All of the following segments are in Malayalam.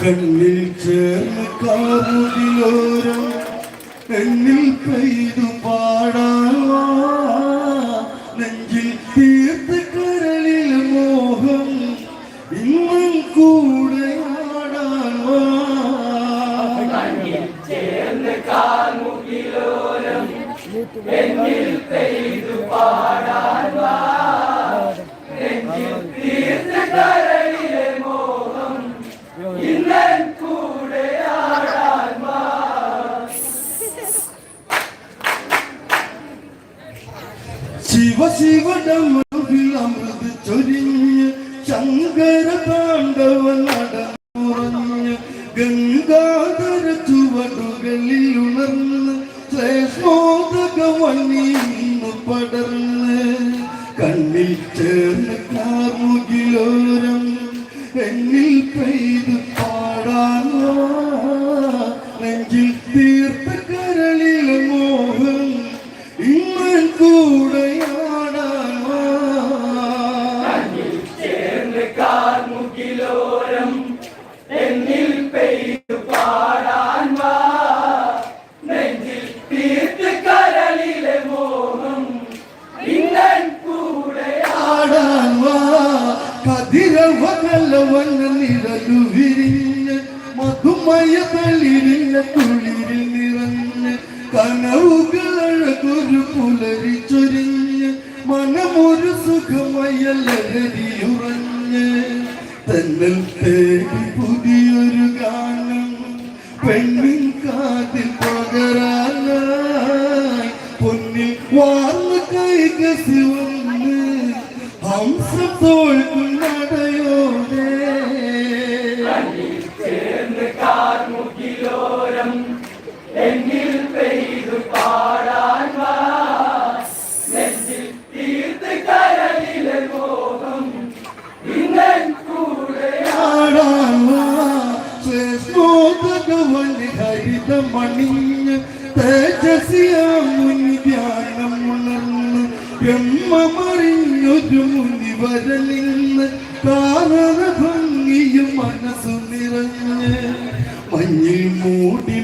കണ്ണിൽ ചേർന്ന് കാമുകിലോരം എന്നിൽ പെയ്തു പാടാവാ നെഞ്ചിൽ തീർത്ത് കരളിൽ മോഹം ഇന്നും കൂടെ ആടാവാ ശിവ ശിവടമൃതിൽ അമൃത് ചൊരിഞ്ഞ് ശങ്കര താണ്ഡവ കതിരവകലവന്ന നിഴലു വിരിഞ്ഞ് മധുമയ തളിരില്ല കുളിരിൽ നിറഞ്ഞ് കനവുകളഴകൊരു പുലരി ചൊരിഞ്ഞ് മനമൊരു സുഖമയ ലഹരിയുറഞ്ഞ് തന്നൽ തേടി പുതിയൊരു ഗാനം പെണ്ണിൻ കാതിൽ പകരാനായി. പൊന്നിൽ വാർന്ന കൈകസി വന്ന് ഹംസം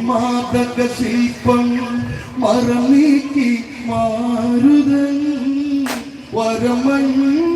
മാതക ശില്പം മറനീക്കി മാരുതൻ വരമഞ്ഞഴകൾ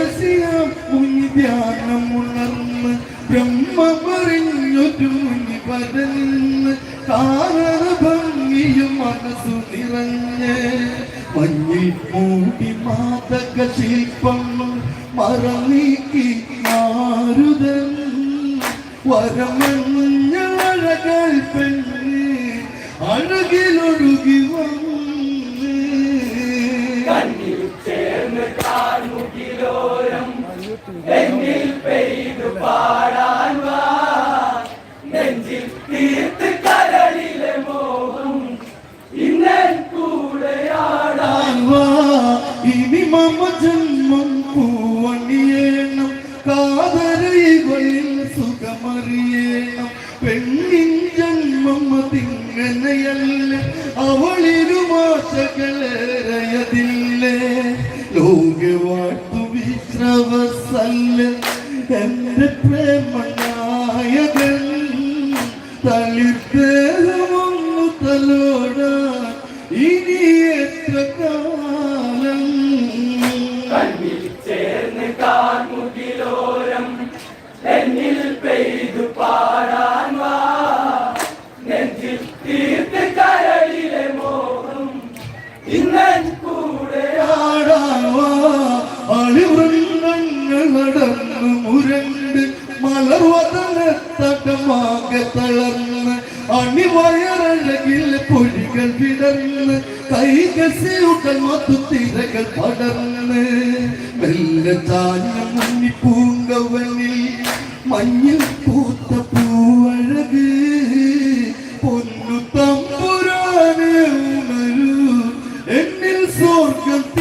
തേജസിയാം മുനി ധ്യാനം ഉണർന്ന് ബ്രഹ്മമറിഞ്ഞൊരു മുനി പരന്ന് കാരണ ഭംഗിയും മനസ്സു നിറഞ്ഞ് മഞ്ഞിൽ മൂടി മാതക ശില്പം മറന്നീക്കി മാരുതൻ. വരമഞ്ഞഴകൾ പെണ്ണ് അഴകിലൊഴുകി വന്ന് ആവാ, ആടാവാ അളിവൃന്ദങ്ങൾ നടന്നു മുരണ്ട് മലർവതനത്തകമാകെ തളർന്ന് അണിവയറഴകിൽ പൊഴികൾ വിടർന്ന് കൈകസിയുകൾ മത്തുത്തിരകൾ പടർന്ന്. മെല്ലെ ചാഞ്ഞ മുന്നി പൂങ്കവനിൽ മഞ്ഞിൽ പൂത്ത പൂവഴക് പൊന്നു തമ്പുരാന് എന്നിൽ സ്വർഗത്തിൽ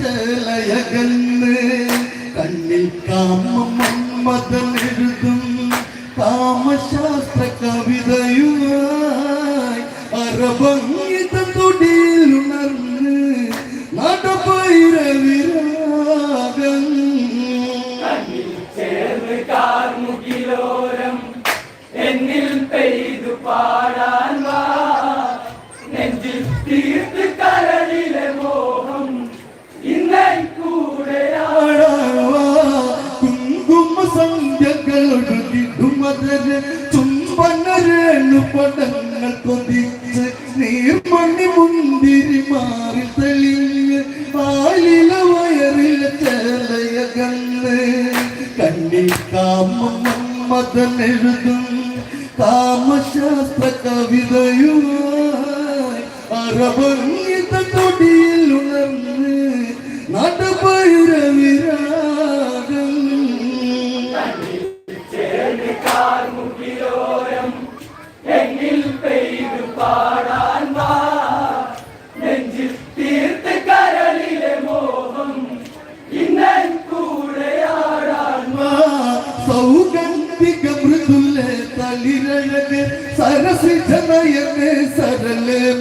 ചേലയകന്ന് കണ്ണിൽ കാമം മന്മഥനെഴുതും കാമശാസ്ത്ര കവിതയുമായി കണ്ണി കാമം മതനെഴുതും കാമശാസ്ത്ര കവിതയുമായി അറബംഗിത തൊടിയിൽ ഉണർന്ന് നടപൈരവിരാഗം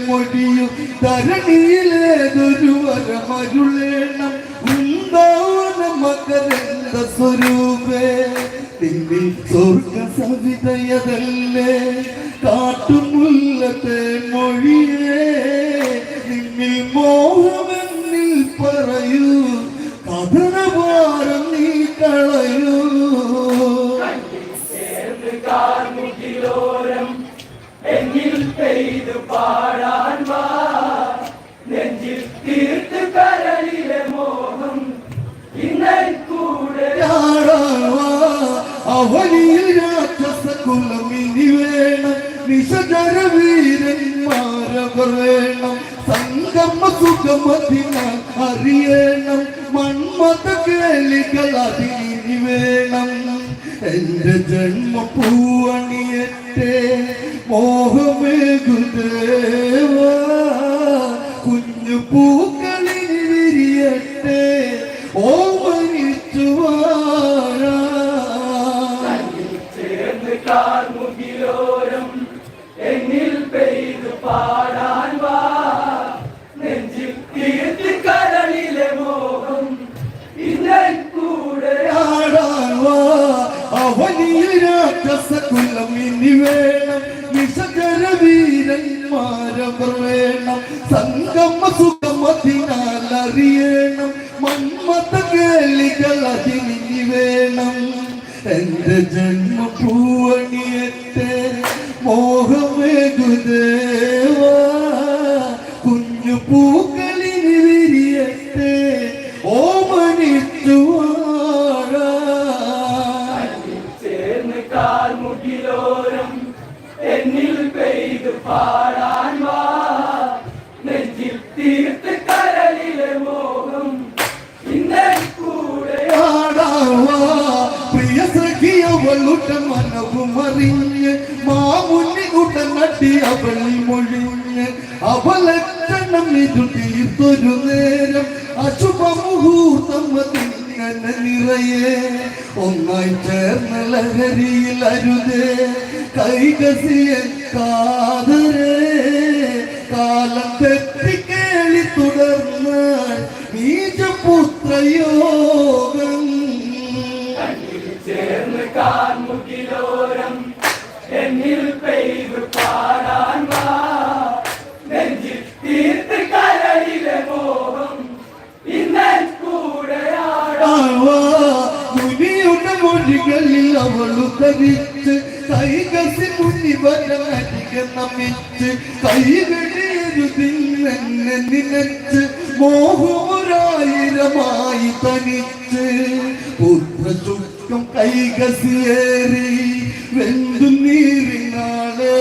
മൊഴിയും ധരണിയിലേതൊരു വരമരുളേണം. വൃന്ദാവന മകരന്ത സ്വരൂപേ? നിന്നിൽ സ്വർഗ സവിതയതല്ലേ കാട്ടുമുല്ലത്തെ മൊഴിയേ. നിന്നിൽ മോഹമെന്നിൽ പറയൂ. അവനിയിൽ രാക്ഷസ കുലം ഇനി വേണം നിശജര വീരന്മാരവർ വേണം സംഗമ സുഖമതിനാൽ അറിയണം മൺമത കേളികൾ അതിനി വേണം എന്റെ ജന്മ പൂവണിയട്ടെ മോഹമേകുദേവ കാർമുകിലോരം എന്നിൽ പെയ്ത് പാടാൻ വാ. നെഞ്ചിൽ തീർത്ത് കരളിലെ മോഹം ഇന്നൈ കൂടെ. പ്രിയ സഖിയവളുടെ മനവും അറിഞ്ഞ്. മാമുന്നി ഉടനടി അവളി മൊഴിഞ്ഞ്. അവലക്ഷണം ഇതു തീർത്തൊരു നേരം. അശുഭ മുഹൂർത്തം അതിങ്ങനെ നിറയെ ഒന്നായി ചേർന്ന ലഹരിയിൽ അരുതേ. കൈകസിയ കാതരേ കാലം തെറ്റിക്കേളി തുടർന്നാൽ നീചപുത്രയോഗം. ചേർന്ന് കാർമുകിലോരം അവളു ധരിച്ച് കൈകസി മുന്നി വരാരിക നമിച്ച് കൈകളിരുതിന്നെ നിലച്ച് മോഹോരായിരമായി തനിച്ച്. പുത്രചുക്കം കൈകസിയേറി വെന്തു നീറിനാളേ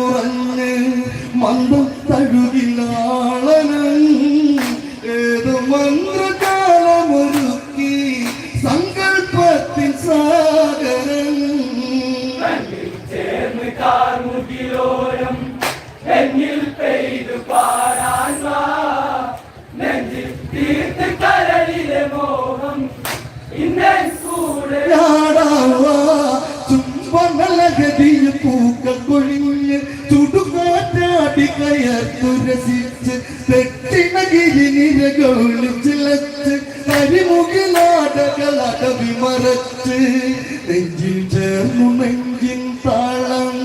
മധുരമുറഞ്ഞ് മന്ദം തഴുകിലാളനം ഏത് മന്ത്രകാലമൊരുക്കി സങ്കല്പത്തിൻ സാഗരൻ. ചേർന്ന് കാർമുകിലോരം എന്നിൽ പെയ്തു പാടാൻ നെഞ്ചിൽ തീർത്ത് കരളിലെ മോഹം ഇന്നൻ കൂടെ ചുംബനലഗതിയിൽ നല്ല കൊഴിഞ്ഞ് ചുടുകാറ്റാടി കയർത്തു രസിച്ച് തെറ്റിനകിരി നിരകളിൽ ചിലച്ച് കരിമുകിലാടകളട വിമറച്ച് നെഞ്ചിൽ ചേർന്നു നെഞ്ചിൻ താളം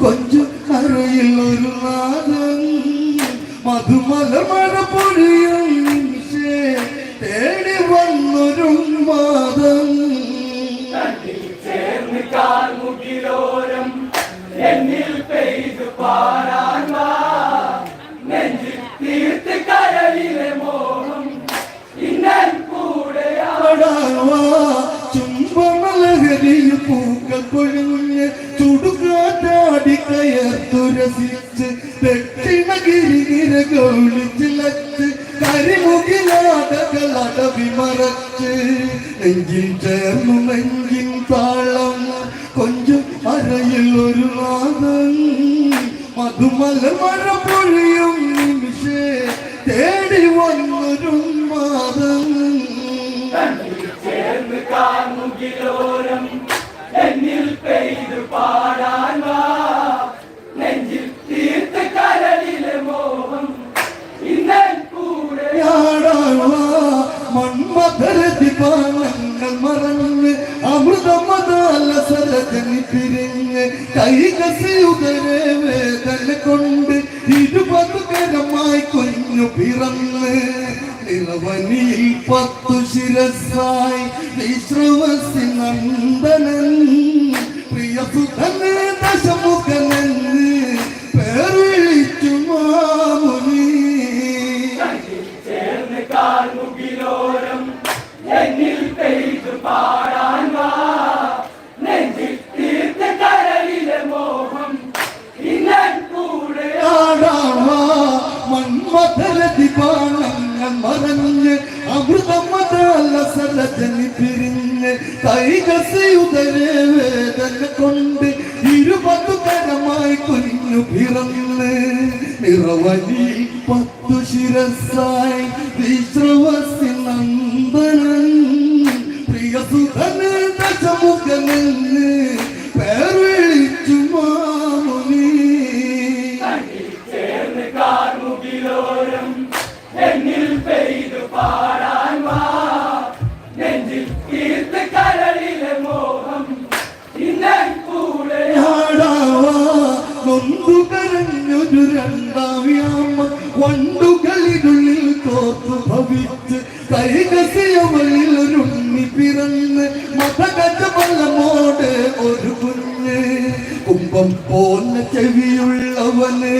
കൊഞ്ചു കറിയിൽ ഒരു നാദം മധുമല മഴ പൊഴിയും തേടി വന്നൊരു മാതം ചേർന്ന് കാർമുകിലോരം എന്നിൽ പെയ്തു പാടാൻ വാ. നെഞ്ചിൽ തീർത്ത് കരളിലെ മോഹം ഇന്നൻ കൂടെയാ ചുംബനലഹരിയിൽ പൂക്കൾ കൊഴിഞ്ഞ് ചുടുകാറ്റാടി കയർത്തു രസിച്ച് ദക്ഷിണഗിരി നിരകളിച്ചിലച്ച് കരിമുകിലാടകളട വിമറച്ച് നെഞ്ചിൽ ചേർന്നു നെഞ്ചിൻ താളം കൊഞ്ചും അരയിൽ ഒരു നാദം മധുമല മഴ പൊഴിയും നിമിഷേ തേടി വന്നൊരു മാതം കണ്ണിൽ ചേർന്ന് കാർമുകിലോരം എന്നിൽ പെയ്തു പാടാൻ വാ. നെഞ്ചിൽ തീർത്ത് കരളിലെ മോഹം. ഇന്നൽ കൂടെ മൺമധരതിപാലങ്ങൾ മറന്ന് അമൃതമതാല സരജനി പിരിഞ്ഞ് കൈകസിയുതരെ വേദന കൊണ്ട് ഇരുപതുകരമായി കുഞ്ഞു പിറന്ന് നിറവനിയിൽ പത്തു ശിരസായി വിശ്രവസി നന്ദനൻ പ്രിയ സുഖന് ദശമുഖനെന്ന് മന്മഥരതിപാണങ്ങൾ മറഞ്ഞ് അമൃതമതല്ല പിരിഞ്ഞ് കൈകസിയുതരെ വേദന കൊണ്ട് ഇരുപതു കരമായി കുഞ്ഞു പിറന്ന് നിറവനി പത്തു ശിരസായി വിശ്രവസി നന്ദനൻ. പ്രിയ സുധന ദശമുഖനെന്ന് നൊന്തു കരഞ്ഞൊരു രണ്ടാം വണ്ടുകളിനുള്ളിൽ തോർത്തു ഭവിച്ച് കൈകസിയമലിൽ ഒരു ഉണ്ണി പിറന്ന് മതഗജബലമോട് ഒരു കുഞ്ഞ്. കുംഭം പോന്ന ചെവിയുള്ളവന്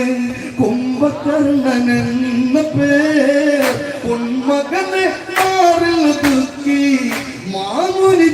കുംഭകർണനെന്ന പേർ. പൊന്മകനെ മാറിൽ ദുഃഖി മാമുനി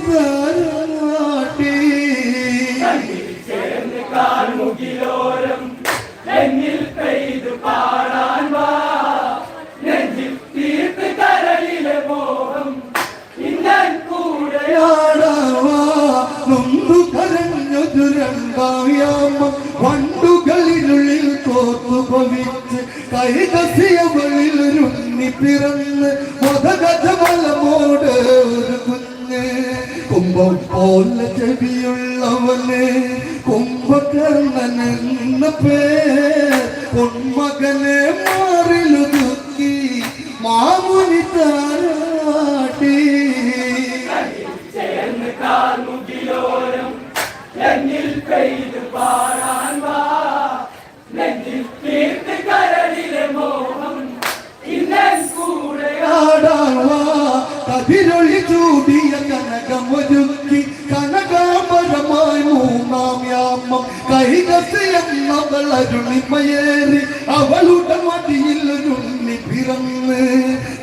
ചൂടിയ കനകമൊരുക്കി കനകാമരമായി മൂന്നാം യാമം കൈകസിയെന്നവൾ അരുണിമയേറി അവളുടെ മടിയിൽ ഒരുണ്ണി പിറന്ന്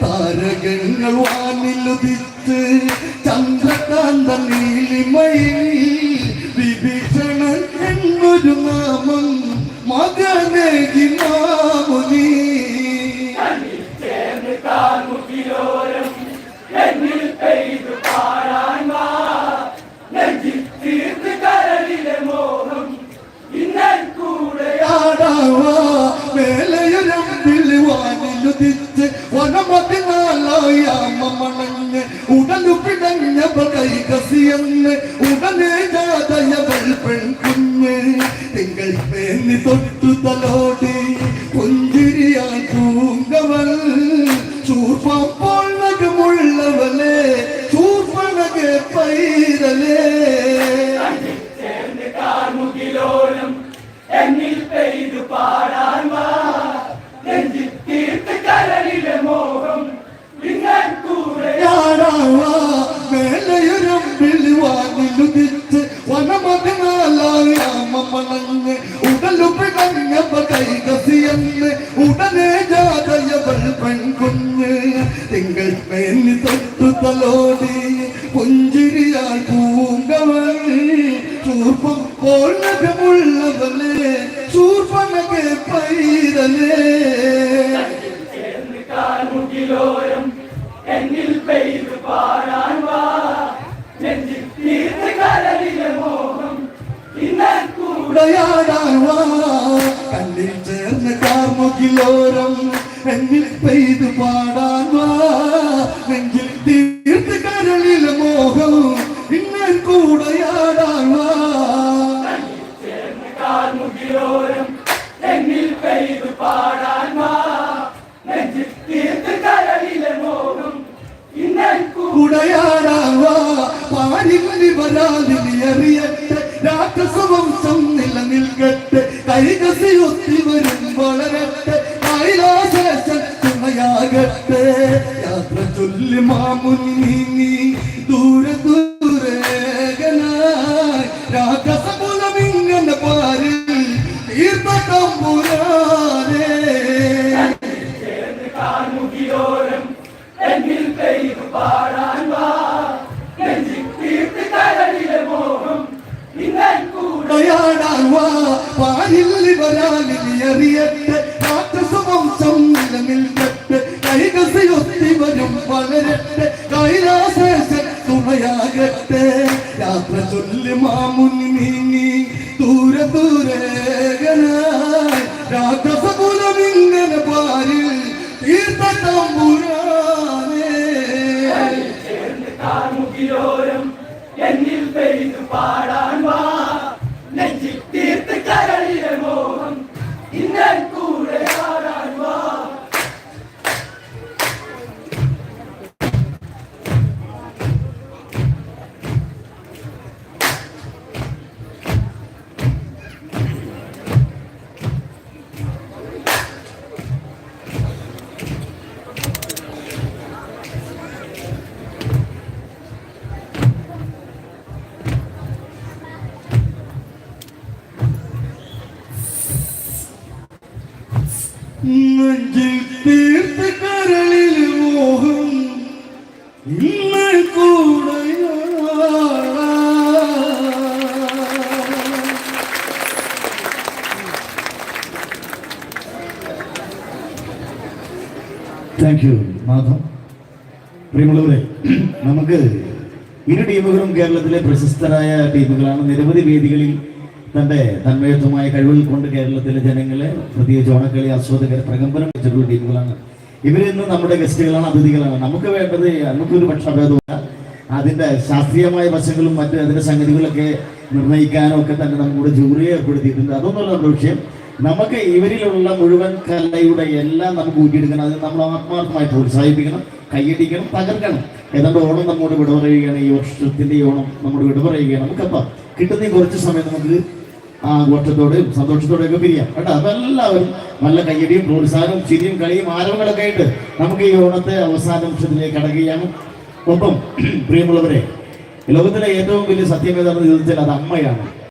താരകങ്ങൾ വാനിലുദിച്ച് ചന്ദ്രകാന്ത നീലിമയിൽ ആടാവാ വേലയൊരമ്പിൽ വാനിലുദിച്ച് വനമതിനാലായാമണഞ്ഞ് ഉടലു പിടഞ്ഞവൾ കൈകസിയെന്ന് ഉടനെ ജാതയവൾ പെൺകുഞ്ഞ്. തിങ്കൾ പേന്നി തൊട്ടു തലോടി പുഞ്ചിരിയാൽ പൂങ്കവൾ ചൂർപ്പോൾ കൂടെ ഉടയാടാവാ കണ്ണിൽ ചേർന്ന് കാർമുകിലോരം എന്നിൽ പെയ്തു പാടാൻ വാ. Irta tambor നെഞ്ചിൽ തീർത്ത കരളിൽ മോഹം. ഇന്ന് കൂടെ താങ്ക് യു മാധവ് പ്രിയമുള്ളവരെ നമുക്ക് ഇരു ടീമുകളും കേരളത്തിലെ പ്രശസ്തരായ ടീമുകളാണ്. നിരവധി വേദികളിൽ തന്റെ തന്മയത്വമായ കഴിവുകൾ കൊണ്ട് കേരളത്തിലെ ജനങ്ങളെ പ്രത്യേകിച്ച് ഓണക്കളി ആസ്വാദകർ പ്രകമ്പനം വെച്ചിട്ടുള്ള ടീമുകളാണ്. ഇവരിന്ന് നമ്മുടെ ഗസ്റ്റുകളാണ് അതിഥികളാണ്. നമുക്ക് വേണ്ടത് നമുക്കൊരു പക്ഷഭേദമില്ല അതിന്റെ ശാസ്ത്രീയമായ വശങ്ങളും മറ്റ് അതിന്റെ സംഗതികളൊക്കെ നിർണയിക്കാനും ഒക്കെ തന്നെ നമ്മുടെ ജൂറിയെ ഏർപ്പെടുത്തിയിട്ടുണ്ട്. അതൊന്നുമല്ല നമ്മുടെ വിഷയം നമുക്ക് ഇവരിലുള്ള മുഴുവൻ കലയുടെ എല്ലാം നമുക്ക് ഊറ്റിയെടുക്കണം. അത് നമ്മൾ ആത്മാർത്ഥമായി പ്രോത്സാഹിപ്പിക്കണം കൈയടിക്കണം തകർക്കണം. ഏതാണ്ട് ഓണം നമ്മോട് വിട പറയുകയാണ്. ഈ വർഷത്തിന്റെ ഓണം നമ്മോട് വിട പറയുകയാണ്. നമുക്കപ്പം കിട്ടുന്ന കുറച്ച് സമയം നമുക്ക് ആഘോഷത്തോടെയും സന്തോഷത്തോടെയൊക്കെ പിരിയാം. കേട്ടോ? അതെല്ലാവരും നല്ല കയ്യടിയും പ്രോത്സാഹനവും ചിരിയും കളിയും ആരവങ്ങളൊക്കെ ആയിട്ട് നമുക്ക് ഈ ഓണത്തെ അവസാന നിമിഷത്തിലേക്ക് കടക്കുകയാണ് ഒപ്പം പ്രിയമുള്ളവരെ ലോകത്തിലെ ഏറ്റവും വലിയ സത്യം ഏതാണെന്ന് ചോദിച്ചാൽ അത് അമ്മയാണ്.